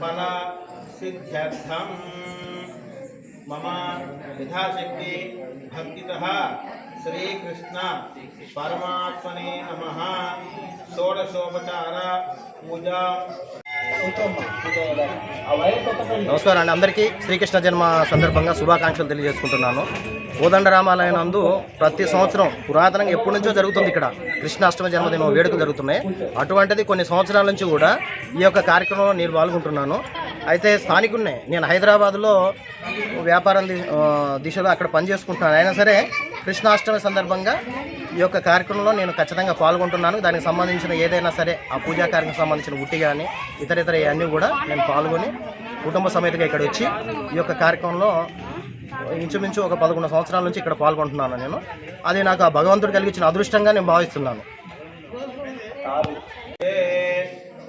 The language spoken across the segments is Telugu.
फला सिद्ध्यर्थम मम यथाशक्ति श्रीकृष्ण परमात्मने नम। षोडशोपचार पूजा నమస్కారం అండి. అందరికీ శ్రీకృష్ణ జన్మ సందర్భంగా శుభాకాంక్షలు తెలియజేసుకుంటున్నాను. కోదండరామాలయం నందు ప్రతి సంవత్సరం పురాతనంగా ఎప్పటి నుంచో జరుగుతుంది ఇక్కడ కృష్ణాష్టమి జన్మదినం వేడుకలు జరుగుతున్నాయి. అటువంటిది కొన్ని సంవత్సరాల నుంచి కూడా ఈ యొక్క కార్యక్రమంలో నేను పాల్గొంటున్నాను. అయితే స్థానికున్నే నేను హైదరాబాద్లో వ్యాపారం ది- దిశలో అక్కడ పనిచేసుకుంటున్నాను. అయినా సరే కృష్ణాష్టమి సందర్భంగా ఈ యొక్క కార్యక్రమంలో నేను ఖచ్చితంగా పాల్గొంటున్నాను. దానికి సంబంధించిన ఏదైనా సరే ఆ పూజా కార్యక్రమం సంబంధించిన ఉట్టి కానీ ఇతర ఇతర అన్నీ కూడా నేను పాల్గొని కుటుంబ సమేతంగా ఇక్కడ వచ్చి ఈ యొక్క కార్యక్రమంలో ఇంచుమించు ఒక పదకొండు సంవత్సరాల నుంచి ఇక్కడ పాల్గొంటున్నాను నేను. అది నాకు ఆ భగవంతుడు కలిగించిన అదృష్టంగా నేను భావిస్తున్నాను.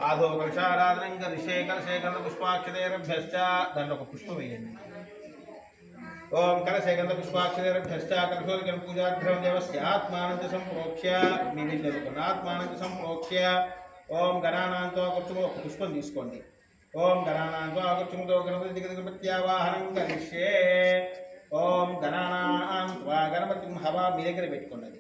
ఆదో దాన్ని ఒక పుష్పం వేయండి. ఓం కలశేఖర పుష్పాక్షర కలశోదకర పూజాగ్రహం దేవస్య ఆత్మానంద సంప్రోక్ష్య మీ చదువుకున్న ఆత్మానంద సంప్రోక్ష్య ఓం గణానాంతో కూర్చుని ఒక పుష్పం తీసుకోండి ఓం గణానాంతో కూర్చునితో గణపతి దిగ ప్రత్యావాహనం కరిష్యే ఓం గణానాం త్వా గణపతిం హవా మీ దగ్గర పెట్టుకోండి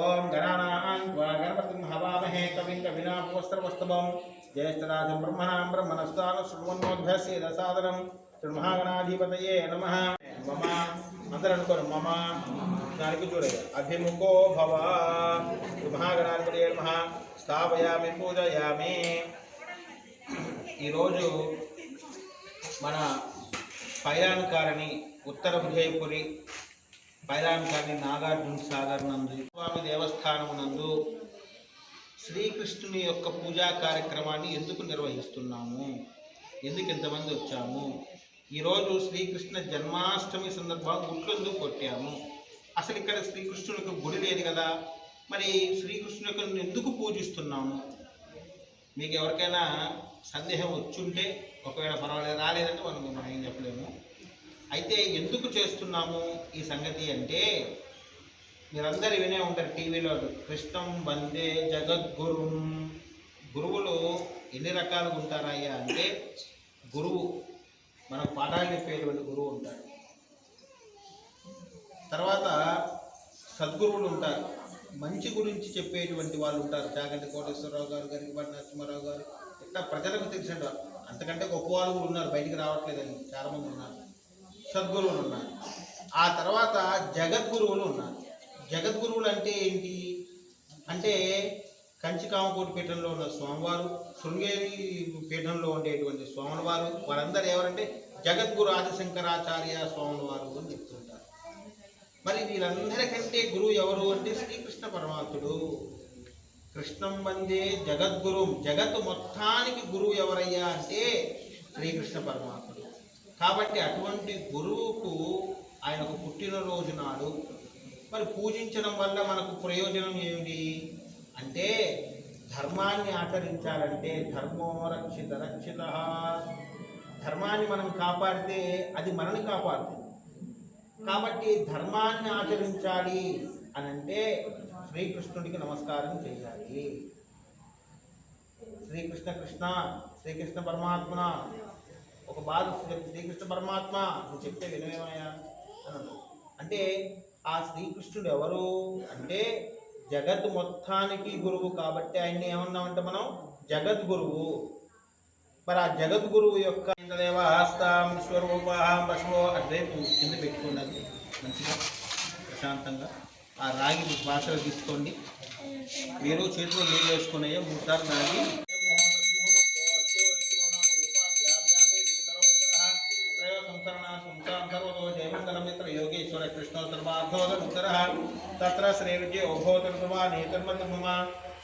ఓం గణానాం త్వా గణపతిం హవామహే కవిం కవినా వస్త్రవస్తవం జ్యేష్ఠరాజం బ్రహ్మణాం బ్రహ్మణస్థాన శృణ్వన్నోద్భ్యస్య సాదనం శ్రీమహాగణాధిపతయే నమ. మమ అందరూ అనుకోరు మమ. దానికి చూడగా అభిముఖో భవ. మహాగణాధిపతయే నమ. స్థాపయామి పూజయామి. ఈరోజు మన పైరాన్కారిణి ఉత్తర విజయపురి పైరాన్కారిణి నాగార్జున సాగర్ నందు స్వామి దేవస్థానం నందు శ్రీకృష్ణుని యొక్క పూజా కార్యక్రమాన్ని ఎందుకు నిర్వహిస్తున్నాము? ఎందుకు ఇంతమంది వచ్చాము? ఈరోజు శ్రీకృష్ణ జన్మాష్టమి సందర్భంగా గుట్లందు కొట్టాము. అసలు ఇక్కడ శ్రీకృష్ణునికి గుడి లేదు కదా. మరి శ్రీకృష్ణుని ఎందుకు పూజిస్తున్నాము? మీకు ఎవరికైనా సందేహం వచ్చుంటే ఒకవేళ పర్వాలేదు రాలేదంటే మనం మనం ఏం చెప్పలేము. అయితే ఎందుకు చేస్తున్నాము ఈ సంగతి అంటే మీరందరూ వినే ఉంటారు టీవీలో కృష్ణం వందే జగద్గురుం. గురువులు ఎన్ని రకాలుగా ఉంటారయ్యా అంటే గురువు మనకు పాఠాలు చెప్పేటువంటి గురువు ఉంటాడు. తర్వాత సద్గురువులు ఉంటారు. మంచి గురించి చెప్పేటువంటి వాళ్ళు ఉంటారు. జాగంటి కోటేశ్వరరావు గారు గరికపాటి నరసింహారావు గారు. ఇట్లా ప్రజలకు తెలిసిన అంతకంటే గొప్ప వాళ్ళు కూడా ఉన్నారు. బయటికి రావట్లేదని చాలామంది ఉన్నారు. సద్గురువులు ఉన్నారు. ఆ తర్వాత జగద్గురువులు ఉన్నారు. జగద్గురువులు అంటే ఏంటి? అంటే కంచికామకోటి పీఠంలో ఉన్న స్వామివారు శృంగేరి పీఠంలో ఉండేటువంటి స్వామివారు వారందరూ ఎవరంటే జగద్గురు ఆదిశంకరాచార్య స్వామివారు అని చెప్తుంటారు. మరి వీళ్ళందరికంటే గురువు ఎవరు అంటే శ్రీకృష్ణ పరమాత్ముడు. కృష్ణం వందే జగద్గురు. జగత్తు మొత్తానికి గురువు ఎవరయ్యా అంటే శ్రీకృష్ణ పరమాత్ముడు. కాబట్టి అటువంటి గురువుకు ఆయనకు పుట్టినరోజు నాడు మరి పూజించడం వల్ల మనకు ప్రయోజనం ఏమిటి? అంటే ధర్మాన్ని ఆచరించాలంటే ధర్మో రక్షిత. రక్షిత ధర్మాన్ని మనం కాపాడితే అది మనల్ని కాపాడుతుంది. కాబట్టి ధర్మాన్ని ఆచరించాలి అని అంటే శ్రీకృష్ణుడికి నమస్కారం చేయాలి. శ్రీకృష్ణ కృష్ణ శ్రీకృష్ణ పరమాత్మ. ఒక బాధ శ్రీకృష్ణ పరమాత్మ నువ్వు చెప్తే వినవేమయ్యా? అని అన్నాడు. అంటే ఆ శ్రీకృష్ణుడు ఎవరు? అంటే జగత్ మొత్తానికి గురువు కాబట్టి ఆయన్ని ఏమన్నామంటే మనం జగద్గురువు మరి ఆ జగద్గురువు యొక్క దేవ హస్తాం విశ్వరూపాహం పశువు అటువైపు కింద పెట్టుకున్నది మంచిగా ప్రశాంతంగా. ఆ రాగి భాషలు తీసుకోండి. మీరు చేతిలో నీళ్ళు వేసుకునే మూడుసార్లు సార్లు योगेश्वर कृष्णो सर्वार्थोदनुत्तरः तत्र श्रीरुचि ओभोतनुतवानेतन्मन्मुमा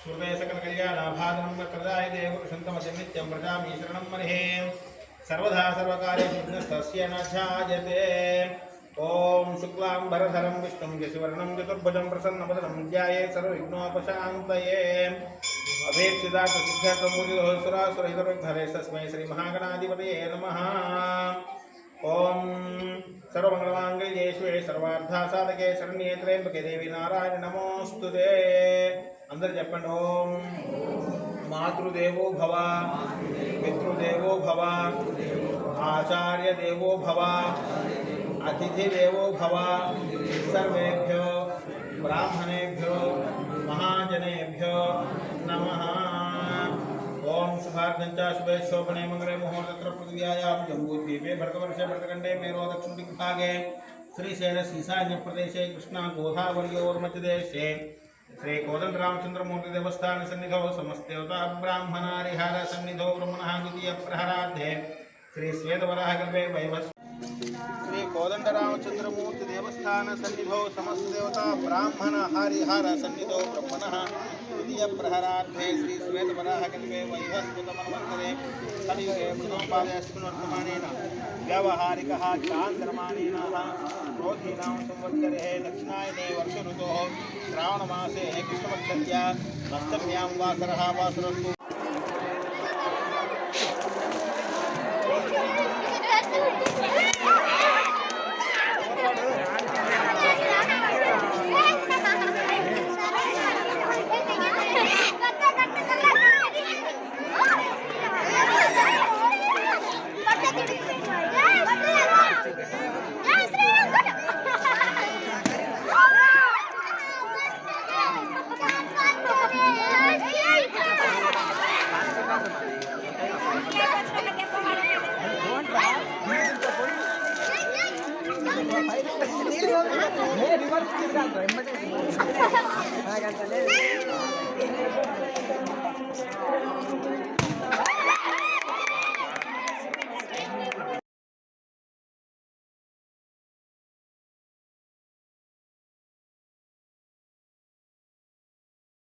सुहृदय सकलकल्याणाभाधनं कृदाय देवकृषन्तमति नित्यं व्रजामि शरणं मन्ये सर्वदा सर्वकार्यसिद्धस्तस्य न సురాసురహితరుద్ధరే తస్మై శ్రీ మహాగణాధిపతయే నమః ఓం సర్వమంగళమాంగళ్యే శివే సర్వార్థసాధకే శరణ్యే త్రయంబకే దేవి నారాయణ నమోస్తుతే అందరు చెప్పండి ఓం మాతృదేవో భవ పితృదేవో భవ ఆచార్యదేవో భవ అతిథిదేవో భవ సర్వేభ్యో బ్రాహ్మణేభ్యో మహాజనేభ్యో నమ ओम शुभार्धंचाशुभे शोभने मंगले मुहूर्तत्र पृथिव्यायां जम्बूद्वीपे भरतवर्षे भरतखण्डे मेरो दक्षिणदिग्भागे श्रीशैलसीसान्यप्रदेशे ब्रह्मण द्वितीय समस्तदेवता श्री ब्रह्मणः द्वितीयप्रहरार्धे श्रीश्वेतवराहगर्भे वैवस् श्रीकोदण्डरामचन्द्रमूर्तिदेवस्थानसन्निधौ समस्तदेवता ब्राह्मणहारिहारसन्निधौ ब्रह्मणः द्वितीय प्रहरार्थे श्री श्वेतपदाहकल्पे वैवस्फुतमन्वन्तरे कलियुगे मृदोपादयस्मिन्वर्तमानेन व्यावहारिकः चान्द्रमानेनाः क्रोधीनां संवत्सरे दक्षिणायने वर्षऋतोः श्रावणमासे कृष्णपक्षत्या अष्टम्यां वासरः वासरस्तु Yeah. శ్వేతవరాహకల్పే